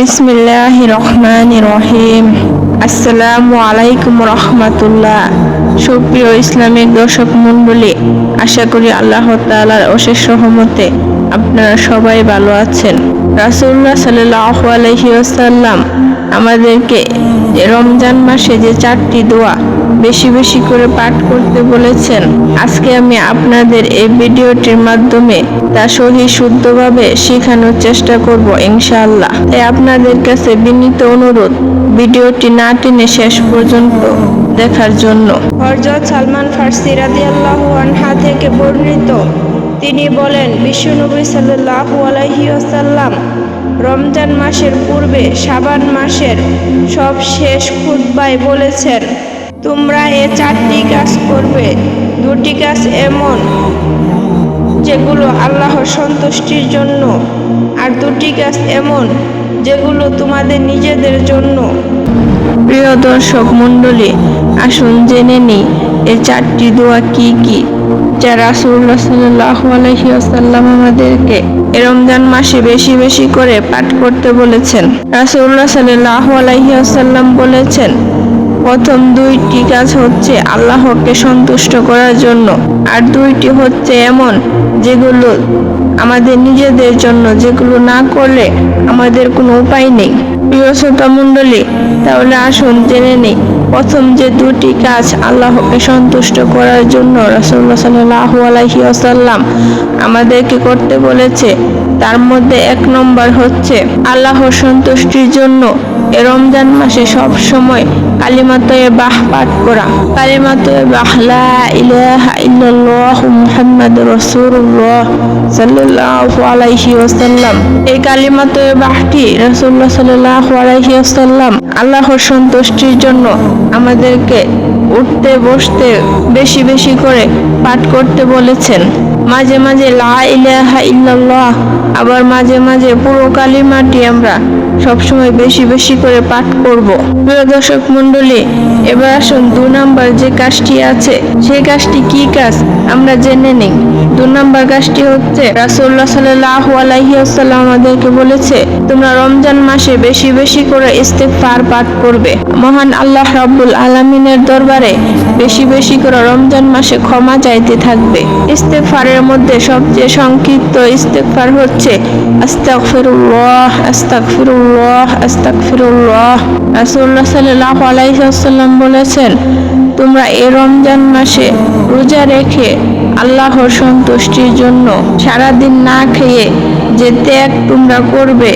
বিসমিল্লাহ রহমান রহিম আসসালামু আলাইকুম রহমাতুল্লাহ। সুপ্রিয় ইসলামিক দর্শক মণ্ডলী, আশা করি আল্লাহ তালার অশেষ সহমতে আপনারা সবাই ভালো আছেন। রাসুল্লাহ সাল্লাহ আলহিউসাল্লাম আমাদেরকে রমজান মাসে যে চারটি দোয়া বেশি বেশি করে পাঠ করতে বলেছেন। আজকে আমি আপনাদের এই ভিডিওটির মাধ্যমে তা সহি শুদ্ধভাবে শেখানোর চেষ্টা করব ইনশাআল্লাহ। তাই আপনাদের কাছে বিনীত অনুরোধ, ভিডিওটি না টেনে শেষ পর্যন্ত দেখার জন্য। হরজত সালমান ফার্সি রাদিয়াল্লাহু আনহা থেকে বর্ণিত, তিনি বলেন, বিশ্বনবী সাল্লাল্লাহু আলাইহি ওয়াসাল্লাম রমজান মাসের পূর্বে সাবান মাসের সব শেষ খুতবায় বলেছেন তোমরা এ চারটি কাজ করবে। দুটি কাজ এমন, যেগুলো আল্লাহর সন্তুষ্টির জন্য, আর দুটি কাজ এমন, যেগুলো তোমাদের নিজেদের জন্য। প্রিয় দর্শক মণ্ডলী, আসুন জেনে নিই, এ চারটি দোয়া কি কি, যা রাসূলুল্লাহ সাল্লাল্লাহু আলাইহি ওয়াসাল্লাম আমাদেরকে রমজান মাসে বেশি বেশি করে পাঠ করতে বলেছেন। রাসূলুল্লাহ সাল্লাল্লাহু আলাইহি ওয়াসাল্লাম বলেছেন প্রথম দুইটি কাজ হচ্ছে আল্লাহকে সন্তুষ্ট করার জন্য। আর দুইটি হচ্ছে এমন যেগুলো আমাদের নিজেদের জন্য, যেগুলো না করলে আমাদের কোনো উপায় নেই। প্রিয় শ্রোতা মণ্ডলী, তাহলে আসুন জেনে নেই প্রথম যে দুটি কাজ আল্লাহকে সন্তুষ্ট করার জন্য রাসূলুল্লাহ সাল্লাল্লাহু আলাইহি ওয়াসাল্লাম আমাদেরকে করতে বলেছে, তার মধ্যে এক নম্বর হচ্ছে আল্লাহর সন্তুষ্টির জন্য এ রমজান মাসে সব সময় কালিমাতয়ে বাহ পাঠ করা। কালিমাতয়ে বাহ, লা ইলাহা ইল্লাল্লাহ মুহাম্মাদুর রাসূলুল্লাহ সাল্লাল্লাহু আলাইহি ওয়াসাল্লাম। এই কালিমাতয়ে বাহটি রাসূলুল্লাহ সাল্লাল্লাহু আলাইহি ওয়াসাল্লাম আল্লাহর সন্তুষ্টির জন্য আমাদেরকে উঠতে, বসতে, বেশি বেশি করে পাঠ করতে বলেছেন। মাঝে মাঝে লা ইলাহা ইল্লাল্লাহ, আবার মাঝে মাঝে পুরো কালিমাটি আমরা সবসময় বেশি বেশি করে পাঠ করব। প্রিয় দর্শক মণ্ডলী, এবার আসুন দু নাম্বার যে কাজটি আছে, সেই কাজটি কি কাজ? আমরা জেনে নিই। দু নাম্বার কাজটি হচ্ছে, রাসূলুল্লাহ সাল্লাল্লাহু আলাইহি ওয়াসাল্লাম আমাদেরকে বলেছে, তোমরা রমজান মাসে বেশি বেশি করে ইস্তেগফার পাঠ করবে। মহান আল্লাহ রাব্বুল আলামিনের দরবারে বেশি বেশি করে রমজান মাসে ক্ষমা চাইতে থাকবে। ইস্তেগফারের মধ্যে সবচেয়ে সংক্ষিপ্ত ইস্তেগফার হচ্ছে, আস্তাগফিরুল্লাহ আস্তাগফিরুল্লাহ। আস্তাগফিরুল্লাহ। রাসূলুল্লাহ সাল্লাল্লাহু আলাইহি ওয়াসাল্লাম বলেছেন, তোমরা এই রমজান মাসে রোজা রেখে আল্লাহর সন্তুষ্টির জন্য সারাদিন না খেয়ে যে ত্যাগ তোমরা করবে,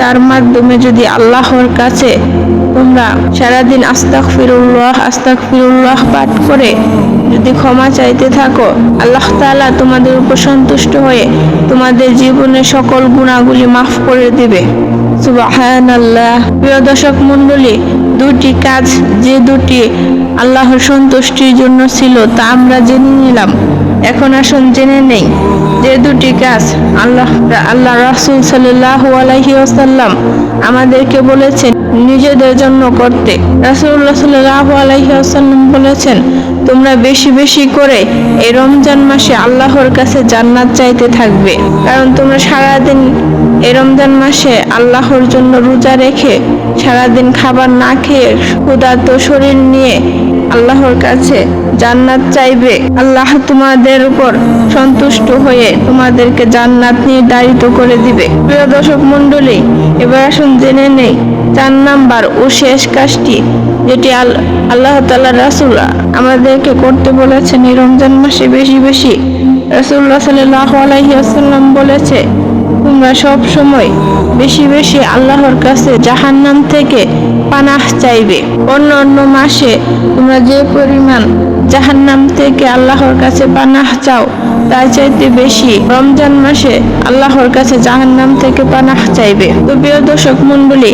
তার মাধ্যমে যদি আল্লাহর কাছে তোমরা সারাদিন আস্তাক ফিরুল্লাহ আস্তাক ফিরুল্লাহ পাঠ করে যদি ক্ষমা চাইতে থাকো, আল্লাহ তাআলা তোমাদের উপর সন্তুষ্ট হয়ে তোমাদের জীবনের সকল গুণাগুলি মাফ করে দিবে। সুবাহান প্রিয় দর্শক মণ্ডলী, দুটি কাজ যে দুটি আল্লাহর সন্তুষ্টির জন্য ছিল তা আমরা জেনে নিলাম। এখন আসুন জেনে নেই যে দুটি কাজ আল্লাহ আল্লাহ রাসূল সাল্লাল্লাহু আলাইহি ওয়াসাল্লাম আমাদেরকে বলেছেন নিজেদের জন্য করতে। রাসূলুল্লাহ সাল্লাল্লাহু আলাইহি ওয়াসাল্লাম বলেছেন, তোমরা বেশি বেশি করে এই রমজান মাসে আল্লাহর কাছে জান্নাত চাইতে থাকবে। কারণ তোমরা সারাদিন এই রমজান মাসে আল্লাহর জন্য রোজা রেখে সারাদিন খাবার না খেয়ে ক্ষুধার্ত শরীর নিয়ে আল্লাহর কাছে জান্নাত চাইবে। আল্লাহ তোমাদের উপর সন্তুষ্ট হয়ে তোমাদেরকে জান্নাত নির্ধারিত করে দিবে। প্রিয় দর্শক মণ্ডলী, এবার আসুন জেনে নেই চার নাম্বার ও শেষ কাজটি যেটি আল- আল্লাহ তাল্লাহ রাসুল আমাদেরকে করতে বলেছেন। এই রমজান মাসে বেশি বেশি রাসুল্লাহ সাল্লাহ আলাইহি আসাল্লাম বলেছে তোমরা সব সময় বেশি বেশি আল্লাহর কাছে জাহান্নাম থেকে পানাহ চাইবে। অন্য অন্য মাসে তোমরা যে পরিমাণ জাহান্নাম থেকে আল্লাহর কাছে পানাহ চাও, তার চাইতে বেশি রমজান মাসে আল্লাহর কাছে জাহান্নাম থেকে পানাহ চাইবে। তো প্রিয় দর্শক মণ্ডলী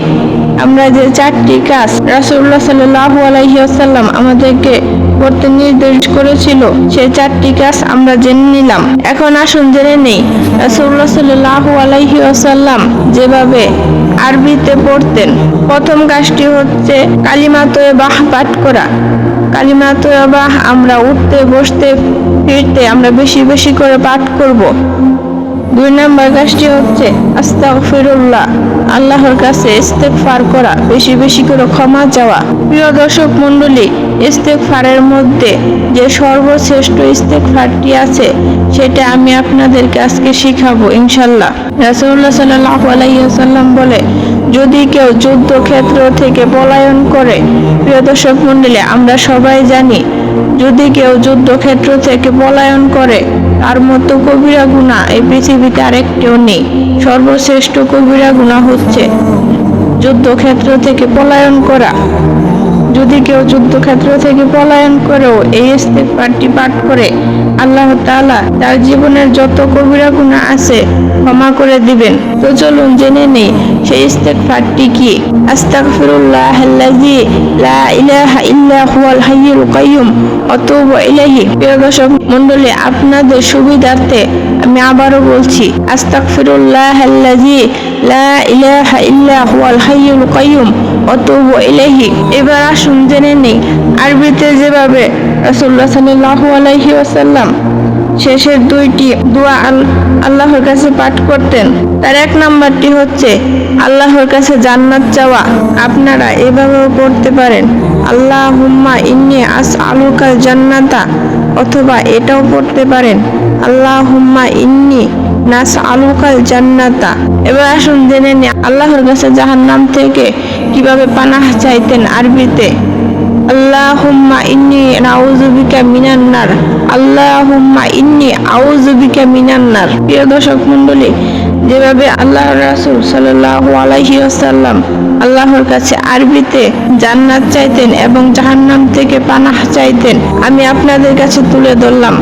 আমরা যে চারটি কাজ রাসূলুল্লাহ সাল্লাল্লাহু আলাইহি ওয়াসাল্লাম আমাদেরকে করতে নির্দেশ করেছিল। সে চারটি কাজ আমরা জেনে নিলাম। এখন আসুন জেনে নেই। রাসূলুল্লাহ সাল্লাল্লাহু আলাইহি ওয়াসাল্লাম যেভাবে আরবিতে পড়তেন, প্রথম কাজটি হচ্ছে কালিমা তয়বাহ পাঠ করা। কালিমা তয়বাহ আমরা উঠতে, বসতে, ফিরতে আমরা বেশি বেশি করে পাঠ করব। দুই নম্বর কাজটি হচ্ছে আস্তাগফিরুল্লাহ। আল্লাহর কাছে ইস্তেগফার করা, বেশি বেশি করে ক্ষমা চাওয়া। প্রিয় দর্শক মণ্ডলী, ইস্তেগফারের মধ্যে যে সর্বশ্রেষ্ঠ ইস্তেগফারটি আছে, সেটা আমি আপনাদেরকে আজকে শিখাবো ইনশাল্লাহ রাসূলুল্লাহ সাল্লাল্লাহু আলাইহি ওয়াসাল্লাম বলে, যদি কেউ যুদ্ধক্ষেত্র থেকে পলায়ন করে, প্রিয় দর্শক মণ্ডলী, আমরা সবাই জানি, যদি কেউ যুদ্ধক্ষেত্র থেকে পলায়ন করে, তার মতো কবিরা গুণা এই পৃথিবীতে আরেকটিও নেই। সর্বশ্রেষ্ঠ কবিরা গুণা হচ্ছে যুদ্ধক্ষেত্র থেকে পলায়ন করা। যদি কেউ যুদ্ধক্ষেত্র থেকে পলায়ন করেও এই ইস্তেগফারটি পাঠ করে, আল্লাহ তাআলা তার জীবনের যত কবিরা গুনাহ আছে ক্ষমা করে দিবেন। তো চলুন জেনে নেই, সেই ইস্তেগফারটি কি? লা আপনাদের সুবিধার্থে আমি আবারও বলছি আস্তাগফিরুল্লাহ আল্লাযী লা এবার আসুন জেনে নেই। আরবিতে যেভাবে রাসূলুল্লাহ সাল্লাল্লাহু আলাইহি ওয়াসাল্লাম শেষের দুইটি দোয়া আল- আল্লাহর কাছে পাঠ করতেন, তার এক নাম্বারটি হচ্ছে, আল্লাহর কাছে জান্নাত চাওয়া আপনারা এভাবেও করতে পারেন। আল্লাহ হুম্মা ইন্নি আস আলুকাল জান্নাতা, অথবা এটাও পড়তে পারেন আল্লাহ হুম্মা ইন্নি নাস আলুকাল জান্নাতা। এবার আসুন জেনে নিই, আল্লাহর কাছে জাহান্নাম থেকে কীভাবে পানাহ চাইতেন আরবিতে? আল্লাহুম্মা ইন্নি নাউজুবিকা মিনান্নার আল্লাহুম্মা ইন্নি আউজুবিকা মিনান্নার প্রিয় দর্শক মণ্ডলী যেভাবে আল্লাহ রাসূল সাল্লাল্লাহু আলাইহি ওয়াসাল্লাম আল্লাহর কাছে আরবিতে জান্নাত চাইতেন এবং জাহান্নাম থেকে পানাহ চাইতেন, আমি আপনাদের কাছে তুলে ধরলাম।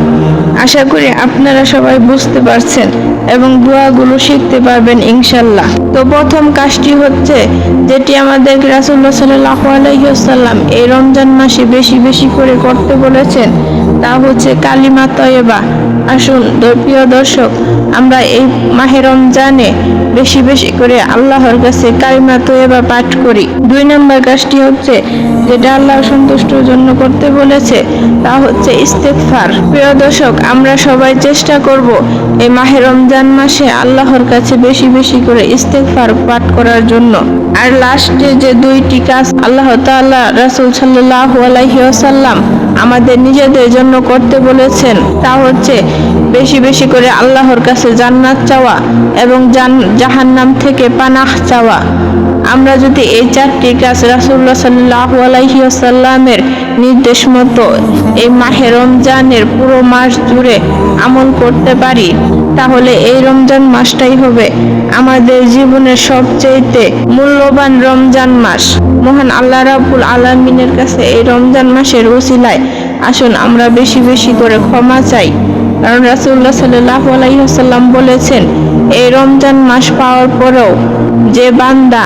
আশা করি আপনারা সবাই বুঝতে পারছেন এবং দোয়াগুলো শিখতে পারবেন ইনশাল্লাহ তো প্রথম কাজটি হচ্ছে যেটি আমাদের রাসুল্লাহ সাল্লাল্লাহু আলাইহি ওয়াসাল্লাম এই রমজান মাসে বেশি বেশি করে করতে বলেছেন, তা হচ্ছে কালিমা তয়েবা। আসুন প্রিয় দর্শক, আমরা এই মাহে রমজানে বেশি বেশি করে আল্লাহর কাছে কালিমা তয়েবা পাঠ করি। দুই নম্বর কাজটি হচ্ছে, যেটা আল্লাহ সন্তুষ্টর জন্য করতে বলেছে, তা হচ্ছে ইস্তেগফার। প্রিয় দর্শক, আমরা সবাই চেষ্টা করব এই মাহে রমজান মাসে আল্লাহর কাছে বেশি বেশি করে ইস্তেগফার পাঠ করার জন্য। আর লাস্টে যে দুইটি কাজ আল্লাহ তাআলা রাসূল সাল্লাল্লাহু আলাইহি ওয়াসাল্লাম আমাদের নিজেদের জন্য করতে বলেছেন, তা হচ্ছে বেশি বেশি করে আল্লাহর কাছে জান্নাত চাওয়া এবং জাহান্নাম থেকে পানাহ চাওয়া। আমরা যদি এই চারটি কাজ রাসূলুল্লাহ সাল্লাল্লাহু আলাইহি ওয়াসাল্লামের নির্দেশ মতো এই মাহে রমজানের পুরো মাস জুড়ে আমল করতে পারি, তাহলে এই রমজান মাসটাই হবে আমাদের জীবনের সবচেয়েতে মূল্যবান রমজান মাস। মহান আল্লাহ রাব্বুল আলামিনের কাছে এই রমজান মাসের উসিলায় আসুন, আমরা বেশি বেশি করে ক্ষমা চাই। কারণ রাসূলুল্লাহ সাল্লাল্লাহু আলাইহি ওয়াসাল্লাম বলেছেন, এই রমজান মাস পাওয়ার পরেও যে বান্দা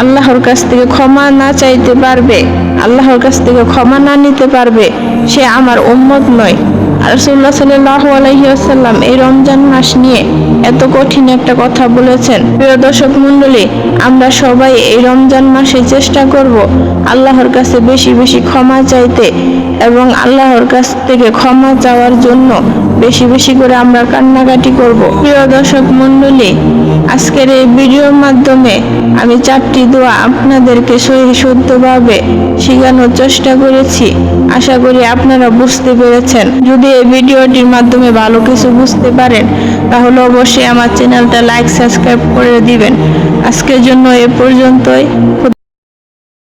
আল্লাহর কাছ থেকে ক্ষমা না চাইতে পারবে, আল্লাহর কাছ থেকে ক্ষমা না নিতে পারবে, সে আমার উম্মত নয়। রাসূলুল্লাহ সাল্লাল্লাহু আলাইহি এই রমজান মাস নিয়ে এত কঠিন একটা কথা বলেছেন। প্রিয় দর্শক মণ্ডলী, আমরা সবাই এই রমজান মাসে চেষ্টা করব আল্লাহর কাছে বেশি বেশি ক্ষমা চাইতে এবং আল্লাহর কাছ থেকে ক্ষমা চাওয়ার জন্য বেশি বেশি করে আমরা কান্নাকাটি করব। প্রিয় দর্শক মণ্ডলী, আজকের এই ভিডিওর মাধ্যমে আমি চারটি দোয়া আপনাদেরকে সহি শুদ্ধভাবে শেখানোর চেষ্টা করেছি। আশা করি আপনারা বুঝতে পেরেছেন। যদি এই ভিডিওটির মাধ্যমে ভালো কিছু বুঝতে পারেন, তাহলে অবশ্যই আমার চ্যানেলটা লাইক, সাবস্ক্রাইব করে দিবেন। আজকের জন্য এ পর্যন্তই।